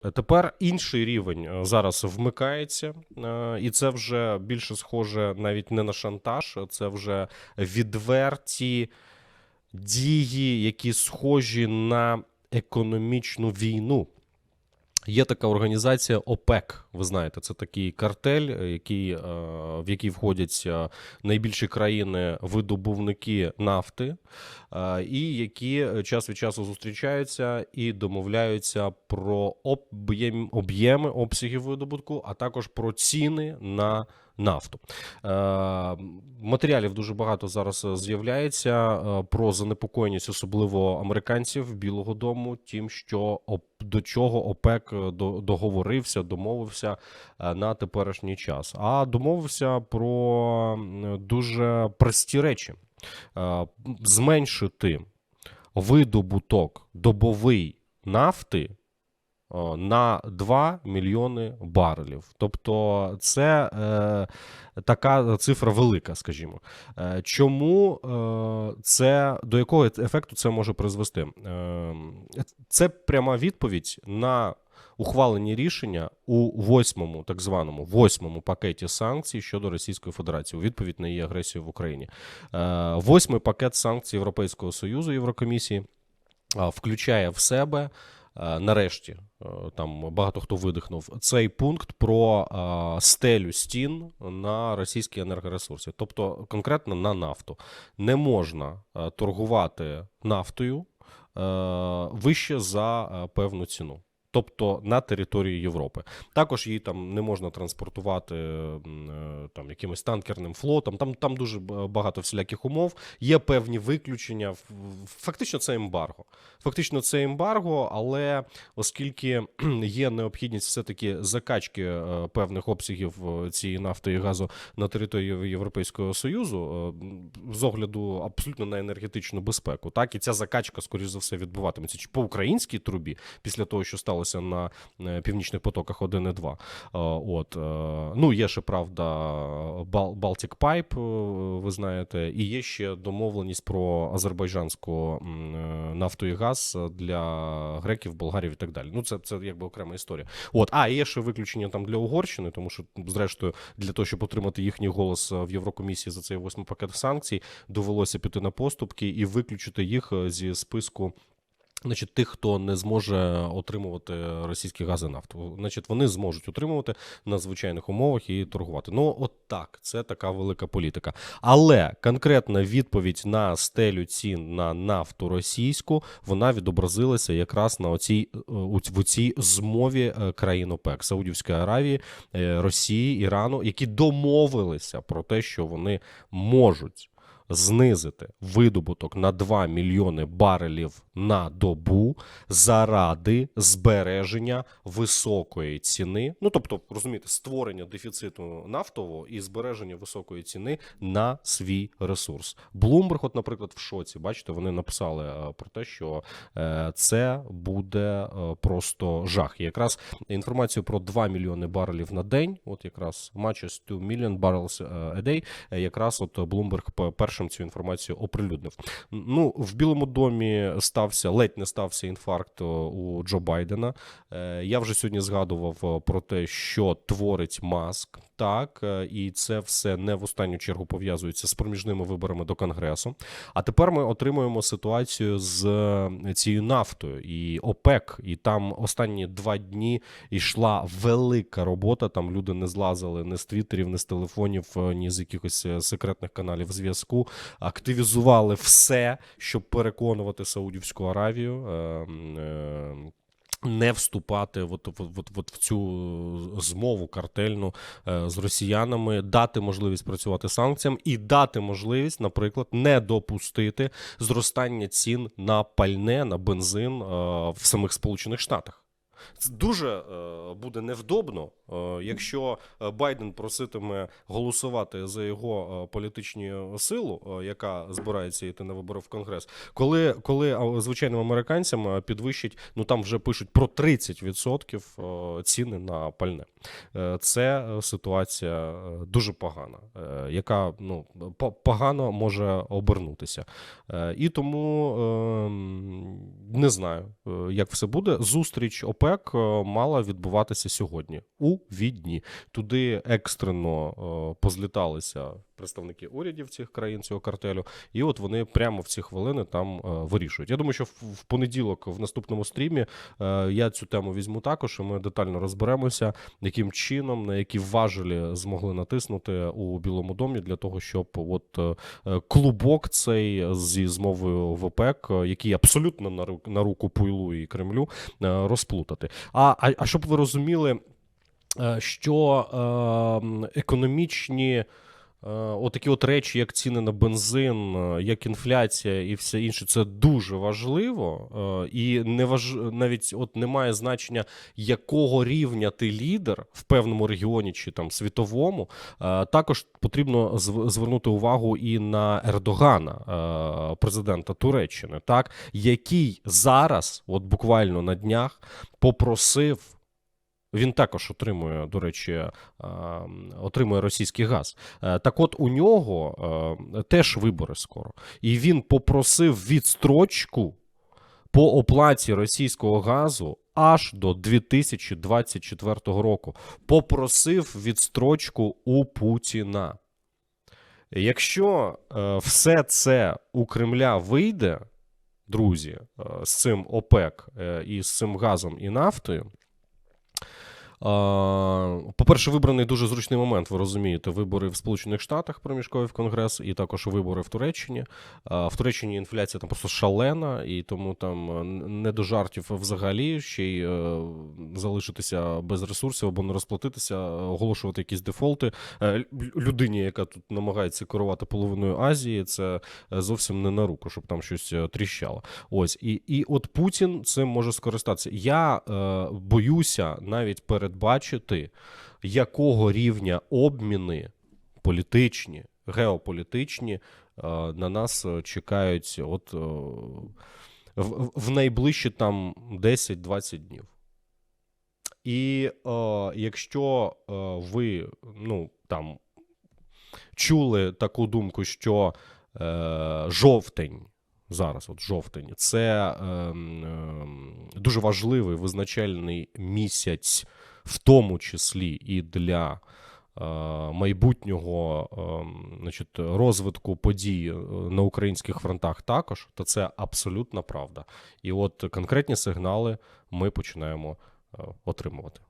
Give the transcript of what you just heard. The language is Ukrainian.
Тепер інший рівень е, зараз вмикається, е, і це вже більше схоже навіть не на шантаж, це вже відверті дії, які схожі на економічну війну. Є така організація ОПЕК. Ви знаєте, це такий картель, е, який, е, в який входять е, найбільші країни видобувники нафти, і які час від часу зустрічаються і домовляються про об'єм, об'єми обсягів видобутку, а також про ціни на нафту. Е, матеріалів дуже багато зараз е, з'являється е, про занепокоєність, особливо американців Білого Дому, тим, що до чого ОПЕК договорився, домовився на теперішній час. А домовився про дуже прості речі: зменшити видобуток добовий нафти на 2 мільйони барелів. Тобто це е, така цифра велика, скажімо. Е, чому е, це до якого ефекту це може призвести? Е, це пряма відповідь на ухвалені рішення у восьмому, так званому восьмому пакеті санкцій щодо Російської Федерації у відповідь на її агресію в Україні. Е, восьмий пакет санкцій Європейського Союзу Єврокомісії включає в себе. Е, Нарешті е, там багато хто видихнув цей пункт про е, стелю стін на російські енергоресурси, тобто конкретно на нафту. Не можна торгувати нафтою вище за певну ціну. Тобто на території Європи. Також її там не можна транспортувати е, там якимось танкерним флотом. Там, там дуже багато всіляких умов. Є певні виключення. Фактично, це ембарго. Фактично, це ембарго, але оскільки є необхідність все-таки закачки е, певних обсягів е, цієї нафти і газу на території Європейського Союзу, е, з огляду абсолютно на енергетичну безпеку, так і ця закачка, скоріш за все, відбуватиметься чи по українській трубі, після того, що сталося на е, північних потоках 1 і 2. Е, От е, ну є ще правда Baltic Pipe, ви знаєте, і є ще домовленість про азербайджанську нафту і газ для греків, болгарів і так далі. Ну це, це якби окрема історія. От, а є ще виключення там для Угорщини, тому що, зрештою, для того, щоб отримати їхній голос в Єврокомісії за цей восьмий пакет санкцій, довелося піти на поступки і виключити їх зі списку. Значить, тих, хто не зможе отримувати російський газ і нафту, значить, вони зможуть отримувати на звичайних умовах і торгувати. Ну, от так, це така велика політика. Але конкретна відповідь на стелю цін на нафту російську вона відобразилася якраз на оцій е, в цій змові е, країн ОПЕК Саудівської Аравії, е, Росії, Ірану, які домовилися про те, що вони можуть знизити видобуток на 2 мільйони барелів на добу заради збереження високої ціни. Ну тобто, розумієте, створення дефіциту нафтового і збереження високої ціни на свій ресурс. Bloomberg, от, наприклад, в шоці, бачите, вони написали е, про те, що е, це буде е, просто жах. І якраз інформацію про 2 мільйони барелів на день, от якраз matches 2 million barrels a day, якраз от Bloomberg п- першим цю інформацію оприлюднив. Ну, в Білому домі стався, ледь не стався інфаркт е, у Джо Байдена. Е, Я вже сьогодні згадував е, про те, що творить Маск. Так, е, і це все не в останню чергу пов'язується з проміжними виборами до Конгресу. А тепер ми отримуємо ситуацію з е, цією нафтою і ОПЕК. І там останні два дні йшла велика робота. Там люди не злазили ні з твіттерів, ні з телефонів, е, ні з якихось секретних каналів зв'язку. Активізували все, щоб переконувати Саудівську Аравію. Не вступати от, от, от, от в цю е, змову картельну е, з росіянами, дати можливість працювати санкціям і дати можливість, наприклад, не допустити зростання цін на пальне, на бензин е, в самих Сполучених Штатах. Дуже е, буде невдобно, е, якщо е, Байден проситиме голосувати за його політичну силу, яка збирається йти на вибори в Конгрес, коли, коли звичайним американцям підвищать, ну там вже пишуть про 30% е, ціни на пальне. Це ситуація дуже погана, яка ну погано може обернутися. І тому ем, не знаю, як все буде. Зустріч ОПЕК ОПЕК е, мала відбуватися сьогодні у Відні. Туди екстрено е, позліталися представники урядів цих країн цього картелю, і от вони прямо в ці хвилини там е, вирішують. Я думаю, що в, понеділок в наступному стрімі е, я цю тему візьму також, і ми детально розберемося, яким чином, на які важелі змогли натиснути у Білому домі для того, щоб от е, клубок цей зі змовою в ОПЕК, е, який абсолютно на ру- на руку Пуйлу і Кремлю, розплутати. А, а, а щоб ви розуміли, що е, економічні. Е, Отакі от речі, як ціни на бензин, е, як інфляція і все інше, це дуже важливо. е, І не важ... навіть от немає значення, якого рівня ти лідер в певному регіоні чи там світовому. Також потрібно звернути увагу і на Ердогана, президента Туреччини, так який зараз, от буквально на днях, попросив. Він також отримує, до речі, е, отримує російський газ. Е, Так от у нього е, теж вибори скоро. І він попросив відстрочку по оплаті російського газу аж до 2024 року. Попросив відстрочку у Путіна. Якщо все це у Кремля вийде, друзі, з цим ОПЕК і з цим газом і нафтою. По-перше, вибраний дуже зручний момент. Ви розумієте, вибори в Сполучених Штатах проміжковий в Конгрес, і також вибори в Туреччині. В Туреччині інфляція там просто шалена, і тому там е, не до жартів взагалі ще й е, залишитися без ресурсів або не розплатитися, оголошувати якісь дефолти. Е, Людині, яка тут намагається керувати половиною Азії, це е, зовсім не на руку, щоб там щось е, тріщало. Ось і, і от Путін цим може скористатися. Я е, боюся навіть передбачити, якого рівня обміни політичні, геополітичні е, на нас е, чекають от е, в, в найближчі там 10-20 днів. І е, якщо е, ви ну там чули таку думку, що е, жовтень зараз, от жовтень, це ем, ем, дуже важливий визначальний місяць, в тому числі і для е, майбутнього ем, значить, розвитку подій е, на українських фронтах також, то це абсолютна правда. І от конкретні сигнали ми починаємо е, отримувати.